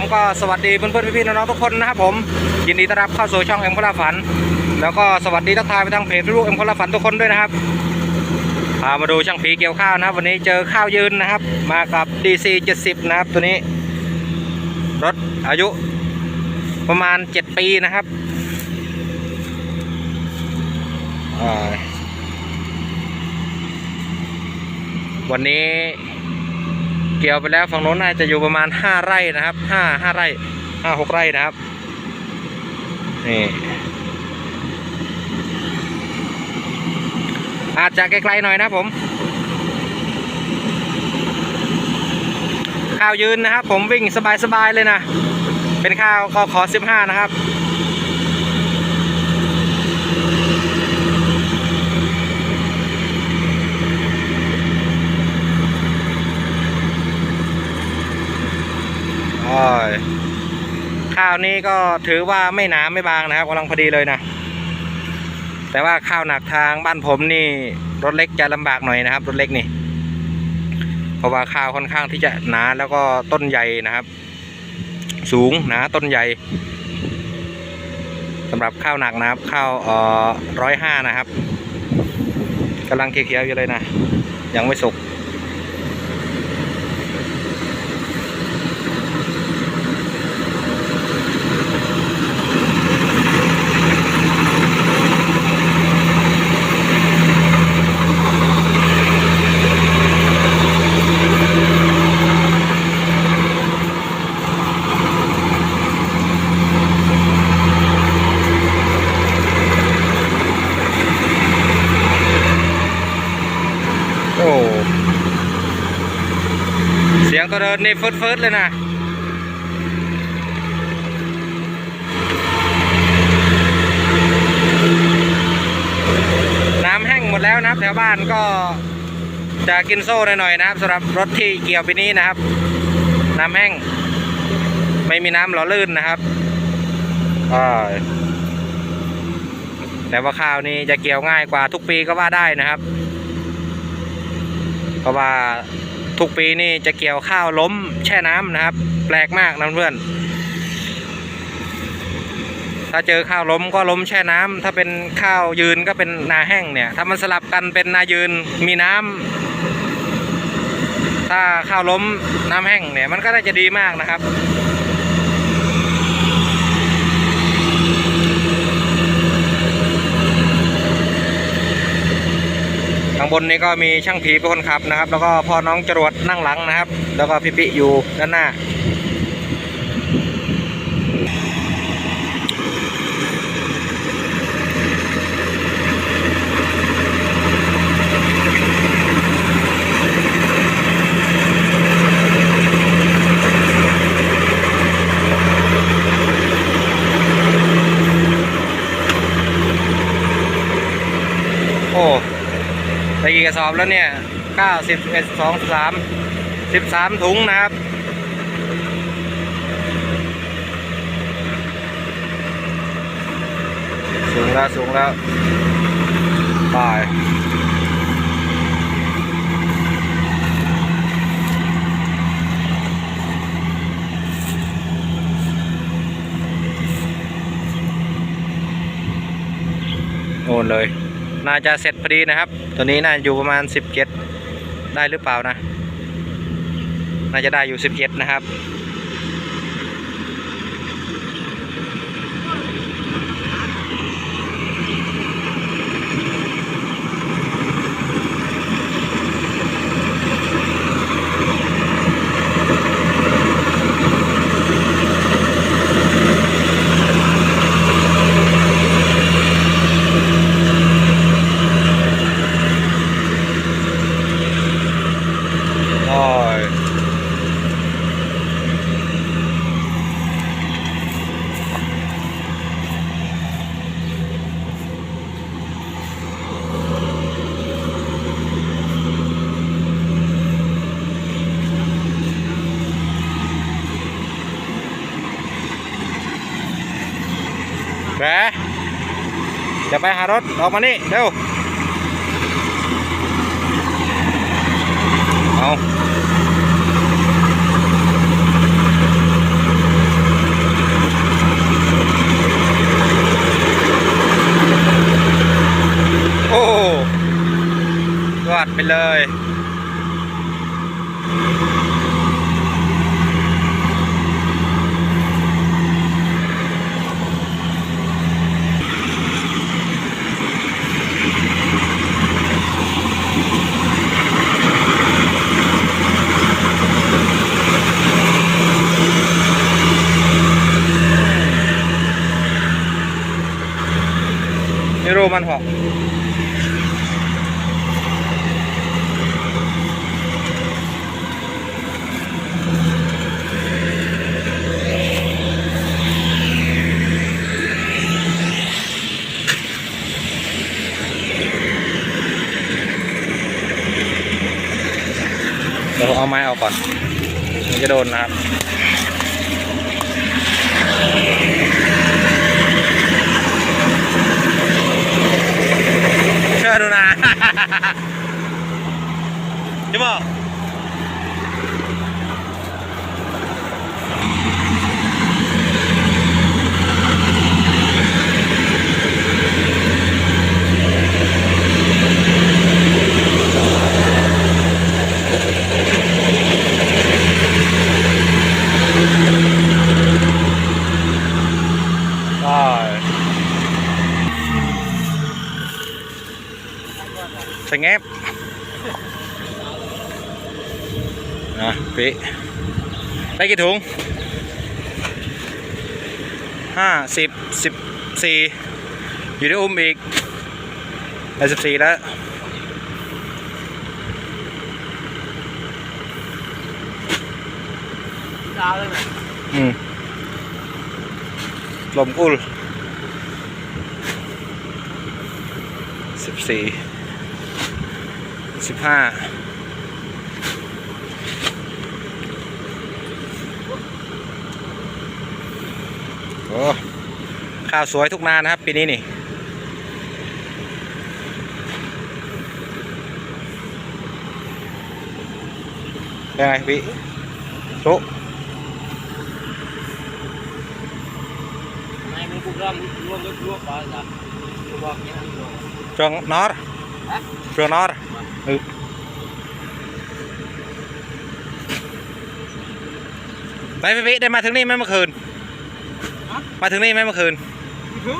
ผมก็สวัสดีเพื่อนๆพี่ๆน้องๆทุกคนนะครับผมยินดีต้อนรับเข้าสู่ช่องเอ็มคนละฝัน แล้วก็สวัสดีทักทายไปทางเพจลูกเอ็มคนละฝันทุกคนด้วยนะครับพามาดูช่างผีเกี่ยวข้าวนะครับ วันนี้เจอข้าวยืนนะครับ มากับ DC 70 นะครับ ตัวนี้ รถอายุประมาณ 7 ปีนะครับวันนี้ เกี่ยวไปแล้วฝั่งโน้นน่าจะอยู่ประมาณ5ไร่นะครับ5 5ไร่5 6ไร่นะครับนี่อาจจะไกลๆหน่อยนะผม ข้าวยืนนะครับ ผมวิ่งสบายๆเลยนะ เป็นข้าวกขอ15นะครับ ข้าวนี้ก็ถือว่าไม่หนาไม่บางนะครับกำลังพอดีเลยนะ แต่ว่าข้าวหนักทางบ้านผมนี่รถเล็กจะลำบากหน่อยนะครับรถเล็กนี่ เพราะว่าข้าวค่อนข้างที่จะหนาแล้วก็ต้นใหญ่นะครับ สูงหนาต้นใหญ่สำหรับข้าวหนักนะครับข้าวเอ่อร้อยห้านะครับกำลังเขียวๆอยู่เลยนะ ยังไม่สุก โอ้ เสียงตัวเดินนี่ฟืดๆเลยนะน้ำแห้งหมดแล้วนะครับแถวบ้านก็จะกินโซ่หน่อยๆนะครับสำหรับรถที่เกี่ยวปีนี้นะครับ น้ำแห้ง ไม่มีน้ำหล่อลื่นนะครับแต่ว่าข้าวนี้จะเกี่ยวง่ายกว่าทุกปีก็ว่าได้นะครับ เพราะว่า ทุกปีนี่จะเกี่ยวข้าวล้มแช่น้ำนะครับ แปลกมากนะเพื่อน ถ้าเจอข้าวล้มก็ล้มแช่น้ำถ้าเป็นข้าวยืนก็เป็นนาแห้งเนี่ย ถ้ามันสลับกันเป็นนายืนมีน้ำถ้าข้าวล้มน้ำแห้งเนี่ยมันก็น่าจะดีมากนะครับางบนนี้ก็มีช่างผีเป็นคนขับนะครับ แล้วก็พ่อน้องจรวดนั่งหลังนะครับ แล้วก็พี่ปิอยู่ด้านหน้า โอ้ ไปกี่กระสอบแล้วเนี่ยเก้าสิบเอ็ดสองสามสิบสามถุงนะครับสูงแล้วสูงแล้วไปโอนเลย น่าจะเสร็จพอดีนะครับ ตัวนี้น่าอยู่ประมาณ 17 ได้หรือเปล่านะ น่าจะได้อยู่ 17 นะครับ จะไปหารถออกมานี่เร็วเอาโอ้วัดไปเลย มันหอกเดี๋ยวเอาไม้ออกก่อนมันจะโดนนะครับ เชื่อดู นะ บนะปีได้กี่ถุงห้าสิบสิบสี่อยู่ที่อุ้มอีกได้สิบสี่แล้วดาวเลยไหมอืมลมกุลสิบสี่ สิบห้าโอ้ข้าวสวยทุกนานะครับ ปีนี้นี่เป็นไงพี่โชไม่มันกูร่วมร่วมร่ วมไปจ้ะกูบอกอย่างนี้ร่วม trường nó Hả? trường nó ừ Đấy quý vị, đây mà ถึงนี่ไหมเมื่อคืนฮะมาถึงนี่ไหมเมื่อคืนถึง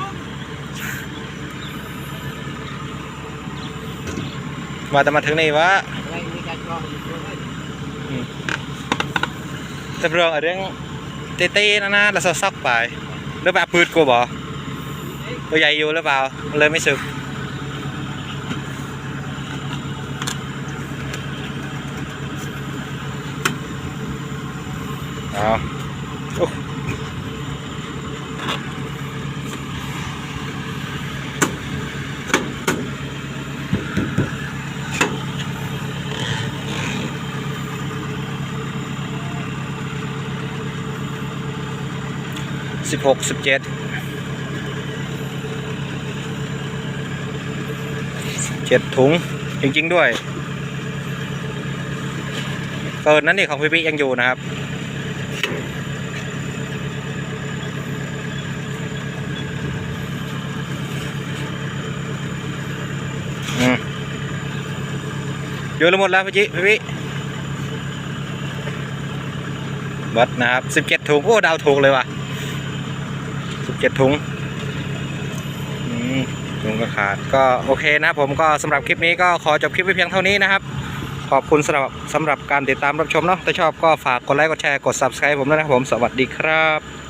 ว่าแต่มาถึงนี่วะอะไรมีการจองอยู่ด้วยแต่เรื่องอะไรเรื่องเต้ๆนะนะแล้วซอกๆไปหรือแบบพืชกูบอกตัวใหญ่อยู่หรือเปล่ามันเลยไม่สึก สิบหกสิบเจ็ดเจ็ดถุงจริง ๆ ด้วยเกินนั้นนี่ของพี่ปิ๊ยังอยู่นะครับอยู่แล้วหมดแล้วพี่จิพี่ปิ๊กเบัดนะครับสิบเจ็ดถุงโอ้ดาวถูกเลยว่ะ สิบเจ็ดถุงอืมถุงก็ขาดก็โอเคนะผมก็สำหรับคลิปนี้ก็ขอจบคลิปไว้เพียงเท่านี้นะครับขอบคุณสำหรับสำหรับการติดตามรับชมเนาะถ้าชอบก็ฝากกดไลค์กดแชร์กด subscribe ผมด้วยนะครับผมสวัสดีครับ